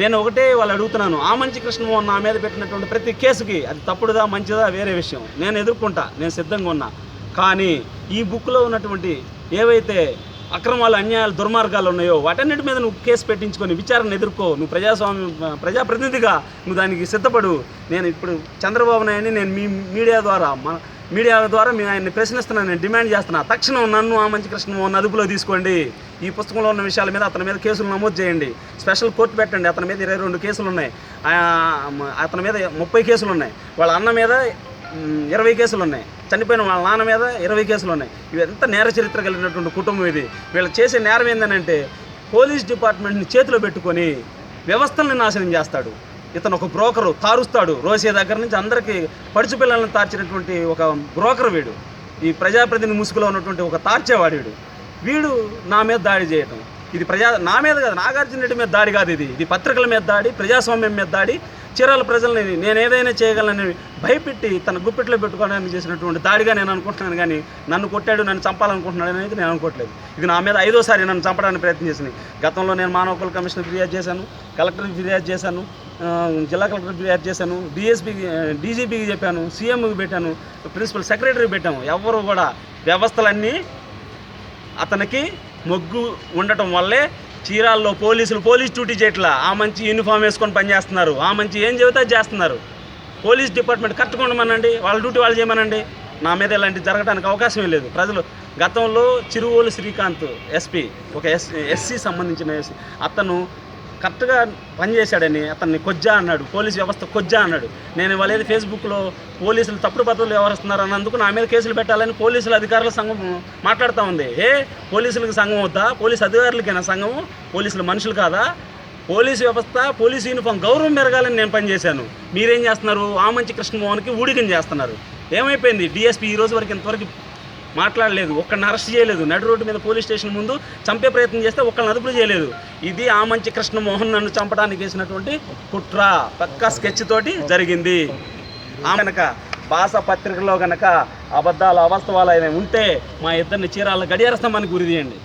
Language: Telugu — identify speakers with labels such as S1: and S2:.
S1: నేను ఒకటే వాళ్ళు అడుగుతున్నాను ఆ మంచి కృష్ణమోహన్ నా మీద పెట్టినటువంటి ప్రతి కేసుకి అది తప్పుడుదా మంచిదా వేరే విషయం. నేను ఎదుర్కొంటా నేను సిద్ధంగా ఉన్నా. కానీ ఈ బుక్లో ఉన్నటువంటి ఏవైతే అక్రమాలు అన్యాయాలు దుర్మార్గాలు ఉన్నాయో వాటన్నిటి మీద నువ్వు కేసు పెట్టించుకొని విచారణ ఎదుర్కో. నువ్వు ప్రజాస్వామ్యం ప్రజాప్రతినిధిగా నువ్వు దానికి సిద్ధపడు. నేను ఇప్పుడు చంద్రబాబు నాయుడిని నేను మీ మీడియా ద్వారా మన మీడియా ద్వారా మేము ఆయన్ని ప్రశ్నిస్తున్నాను నేను డిమాండ్ చేస్తున్నా. తక్షణం నన్ను ఆ మంచి కృష్ణమోహన్ అదుపులో తీసుకోండి. ఈ పుస్తకంలో ఉన్న విషయాల మీద అతని మీద కేసులు నమోదు చేయండి. స్పెషల్ కోర్టు పెట్టండి. అతని మీద ఇరవై రెండు కేసులు ఉన్నాయి. అతని మీద ముప్పై కేసులు ఉన్నాయి. వాళ్ళ అన్న మీద ఇరవై కేసులు ఉన్నాయి. చనిపోయిన వాళ్ళ నాన్న మీద ఇరవై కేసులు ఉన్నాయి. ఇవి ఎంత నేర చరిత్ర కలిగినటువంటి కుటుంబం ఇది. వీళ్ళు చేసే నేరం ఏంటంటే పోలీస్ డిపార్ట్మెంట్ని చేతిలో పెట్టుకొని వ్యవస్థల్ని నాశనం చేస్తాడు. ఇతను ఒక బ్రోకరు తారుస్తాడు. రోసే దగ్గర నుంచి అందరికీ పడుచు పిల్లలను తార్చినటువంటి ఒక బ్రోకర్ వీడు. ఈ ప్రజాప్రతినిధి ముసుగులో ఉన్నటువంటి ఒక తార్చేవాడు వీడు వీడు నా మీద దాడి చేయటం. ఇది ప్రజా నా మీద కాదు నాగార్జున రెడ్డి మీద దాడి కాదు ఇది. ఇది పత్రికల మీద దాడి ప్రజాస్వామ్యం మీద దాడి. చీరాల ప్రజల్ని నేను ఏదైనా చేయగలనని భయపెట్టి తన గుప్పెట్లో పెట్టుకోవడానికి చేసినటువంటి దాడిగా నేను అనుకుంటున్నాను కానీ నన్ను కొట్టాడు నన్ను చంపాలనుకుంటున్నాడు అనేది నేను అనుకోవట్లేదు. ఇది నా మీద ఐదోసారి నన్ను చంపడానికి ప్రయత్నం చేసింది. గతంలో నేను మానవ హక్కుల కమిషన్ ఫిర్యాదు చేశాను కలెక్టర్కి ఫిర్యాదు చేశాను జిల్లా కలెక్టర్ తయారు చేశాను. డిఎస్పీకి డీజీపీకి చెప్పాను. సీఎంకి పెట్టాను. ప్రిన్సిపల్ సెక్రటరీకి పెట్టాము. ఎవరు కూడా వ్యవస్థలన్నీ అతనికి మొగ్గు ఉండటం వల్లే చీరాల్లో పోలీసులు పోలీస్ డ్యూటీ చేయట్లా. ఆ మంచి యూనిఫామ్ వేసుకొని పనిచేస్తున్నారు. ఆ మంచి ఏం చెబితే చేస్తున్నారు. పోలీస్ డిపార్ట్మెంట్ కట్టుకోండమనండి వాళ్ళ డ్యూటీ వాళ్ళు చేయమనండి. నా మీద ఇలాంటివి జరగడానికి అవకాశమే లేదు. ప్రజలు గతంలో చిరువోలు శ్రీకాంత్ ఎస్పీ ఒక ఎస్ ఎస్సీ సంబంధించిన ఎస్సీ అతను కరెక్ట్గా పనిచేశాడని అతన్ని కొజ్జా అన్నాడు పోలీస్ వ్యవస్థ కొజ్జా అన్నాడు. నేను ఇవాళ ఏది ఫేస్బుక్లో పోలీసులు తప్పుడు పద్ధతులు వ్యవహరిస్తున్నారు అన్నందుకు నా మీద కేసులు పెట్టాలని పోలీసుల అధికారుల సంఘం మాట్లాడుతూ ఉంది. ఏ? పోలీసులకు సంఘం వద్దా? పోలీసు అధికారులకైనా సంఘం? పోలీసులు మనుషులు కాదా? పోలీసు వ్యవస్థ పోలీసు యూనిఫామ్ గౌరవం పెరగాలని నేను పనిచేశాను మీరేం చేస్తున్నారు? ఆమంచి మంచి కృష్ణమోహన్కి ఊడిగం చేస్తున్నారు. ఏమైపోయింది? డిఎస్పీ ఈ రోజు వరకు ఇంతవరకు మాట్లాడలేదు ఒక్కడిని అరెస్ట్ చేయలేదు. నడు రోడ్డు మీద పోలీస్ స్టేషన్ ముందు చంపే ప్రయత్నం చేస్తే ఒక్కళ్ళని అదుపులు చేయలేదు. ఇది ఆ మంచి కృష్ణమోహన్ నన్ను చంపడానికి వేసినటువంటి కుట్ర. పక్కా స్కెచ్ తోటి జరిగింది. కనుక భాష పత్రికలో కనుక అబద్ధాలు అవాస్తవాలు అయినా ఉంటే మా ఇద్దరిని చీరాల గడియార స్తంభానికి గురి తీయండి